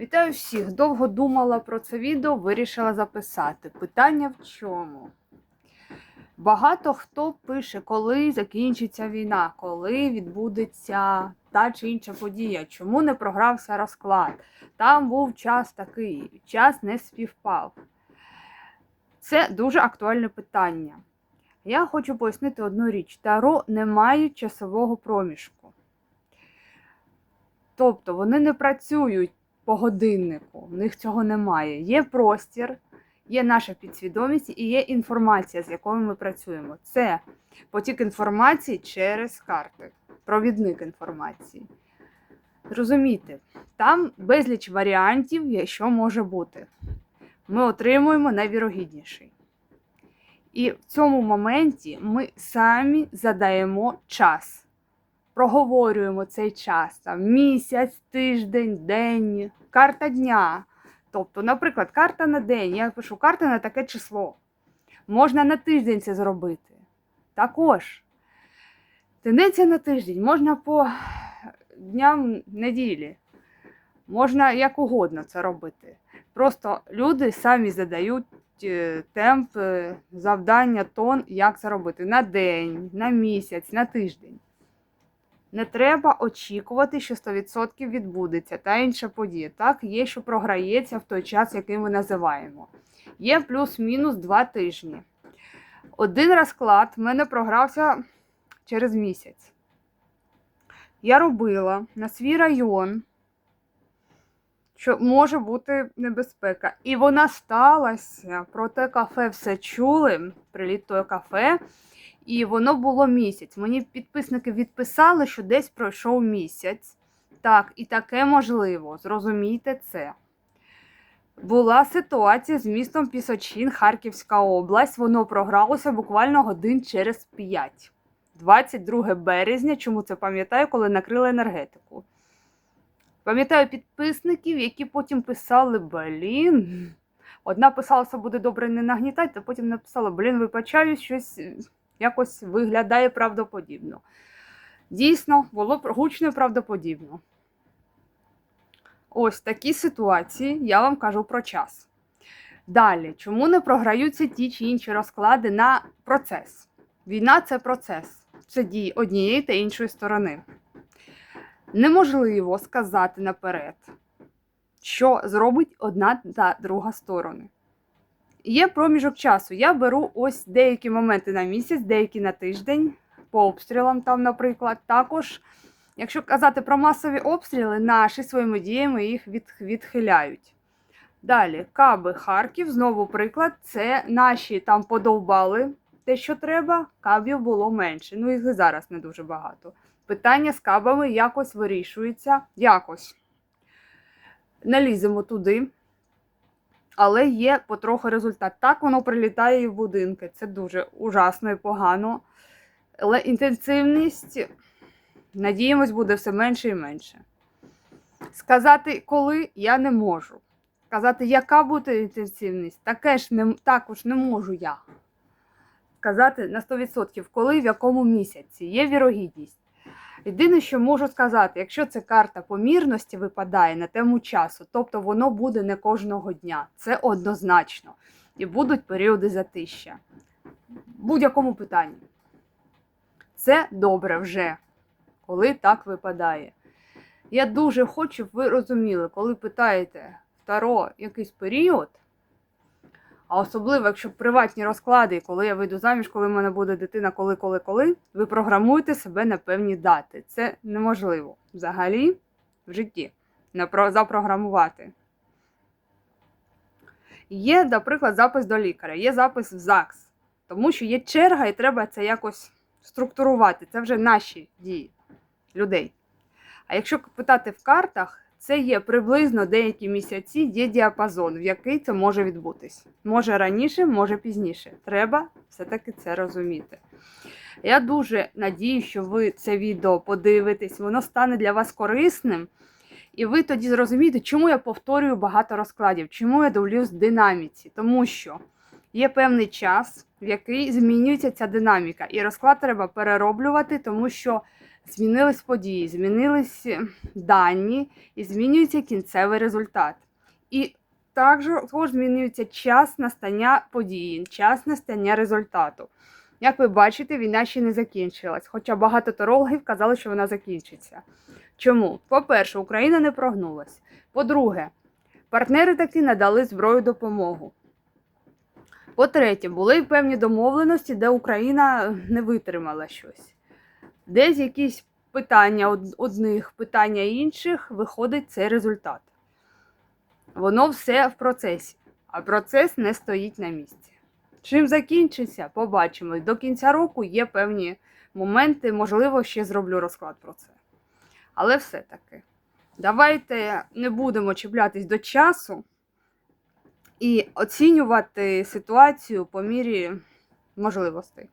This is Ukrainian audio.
Вітаю всіх! Довго думала про це відео, вирішила записати. Питання в чому? Багато хто пише, коли закінчиться війна, коли відбудеться та чи інша подія, чому не програвся розклад. Там був час такий, час не співпав. Це дуже актуальне питання. Я хочу пояснити одну річ: Таро не мають часового проміжку. Тобто вони не працюють по годиннику, в них цього немає. Є простір, є наша підсвідомість і є інформація, з якою ми працюємо. Це потік інформації через карти, провідник інформації. Зрозумійте, там безліч варіантів, що може бути. Ми отримуємо найвірогідніший. І в цьому моменті ми самі задаємо час. Проговорюємо цей час там, місяць, тиждень, день, карта дня. Тобто, наприклад, карта на день. Я пишу карта на таке число. Можна на тиждень це зробити. Також. Тенденція на тиждень, можна по дням неділі. Можна як угодно це робити. Просто люди самі задають е, темп, е, завдання, тон, як це робити на день, на місяць, на тиждень. Не треба очікувати, що 100% відбудеться та інша подія. Так, є, що програється в той час, який ми називаємо. Є плюс-мінус 2 тижні. Один розклад в мене програвся через місяць. Я робила на свій район, що може бути небезпека. І вона сталася. Про те кафе все чули. Приліт того кафе. І воно було місяць. Мені підписники відписали, що десь пройшов місяць. Так, і таке можливо. Зрозумійте це. Була ситуація з містом Пісочин, Харківська область. Воно програлося буквально годин через 5. 22 березня, чому це пам'ятаю, коли накрили енергетику. Пам'ятаю підписників, які потім писали: блін. Одна писала, що буде добре не нагнітати, а потім написала: блін, вибачаю, щось якось виглядає правдоподібно. Дійсно, було гучно і правдоподібно. Ось такі ситуації я вам кажу про час. Далі, чому не програються ті чи інші розклади на процес? Війна це процес, це дії однієї та іншої сторони. Неможливо сказати наперед, що зробить одна та друга сторони. Є проміжок часу. Я беру ось деякі моменти на місяць, деякі на тиждень, по обстрілам там, наприклад. Також, якщо казати про масові обстріли, наші своїми діями їх відхиляють. Далі, Каби Харків, знову приклад, це наші там подовбали те, що треба, кабів було менше. Ну, їх і зараз не дуже багато. Питання з кабами якось вирішується. Якось. Наліземо туди але є потроху результат. Так воно прилітає і в будинки. Це дуже ужасно і погано. Але інтенсивність, надіємось, буде все менше і менше. Сказати, коли я не можу. Сказати, яка буде інтенсивність, таке ж не, також не можу я. Сказати на 100%, коли в якому місяці є вірогідність. Єдине, що можу сказати, якщо це карта помірності випадає на тему часу, тобто воно буде не кожного дня. Це однозначно. І будуть періоди затища. Будь-якому питанні. Це добре вже, коли так випадає. Я дуже хочу, щоб ви розуміли, коли питаєте Таро якийсь період. А особливо, якщо приватні розклади, коли я вийду заміж, коли в мене буде дитина, коли, коли, коли, ви програмуєте себе на певні дати. Це неможливо взагалі в житті запрограмувати. Є, наприклад, запис до лікаря, є запис в ЗАГС, тому що є черга, і треба це якось структурувати. Це вже наші дії людей. А якщо питати в картах, це є приблизно деякі місяці, є діапазон, в який це може відбутись. Може раніше, може пізніше. Треба все-таки це розуміти. Я дуже надію, що ви це відео подивитесь, воно стане для вас корисним. І ви тоді зрозумієте, чому я повторюю багато розкладів, чому я дивлюсь динаміці. Тому що є певний час, в який змінюється ця динаміка. І розклад треба перероблювати, тому що змінились події, змінились дані і змінюється кінцевий результат. І також, змінюється час настання події, час настання результату. Як ви бачите, війна ще не закінчилась, хоча багато тарологів казали, що вона закінчиться. Чому? По-перше, Україна не прогнулась. По-друге, партнери таки надали зброю допомогу. По-третє, були певні домовленості, де Україна не витримала щось. Десь якісь питання одних, питання інших, виходить цей результат. Воно все в процесі, а процес не стоїть на місці. Чим закінчиться, побачимо. До кінця року є певні моменти, можливо, ще зроблю розклад про це. Але все-таки, давайте не будемо чіплятись до часу і оцінювати ситуацію по мірі можливостей.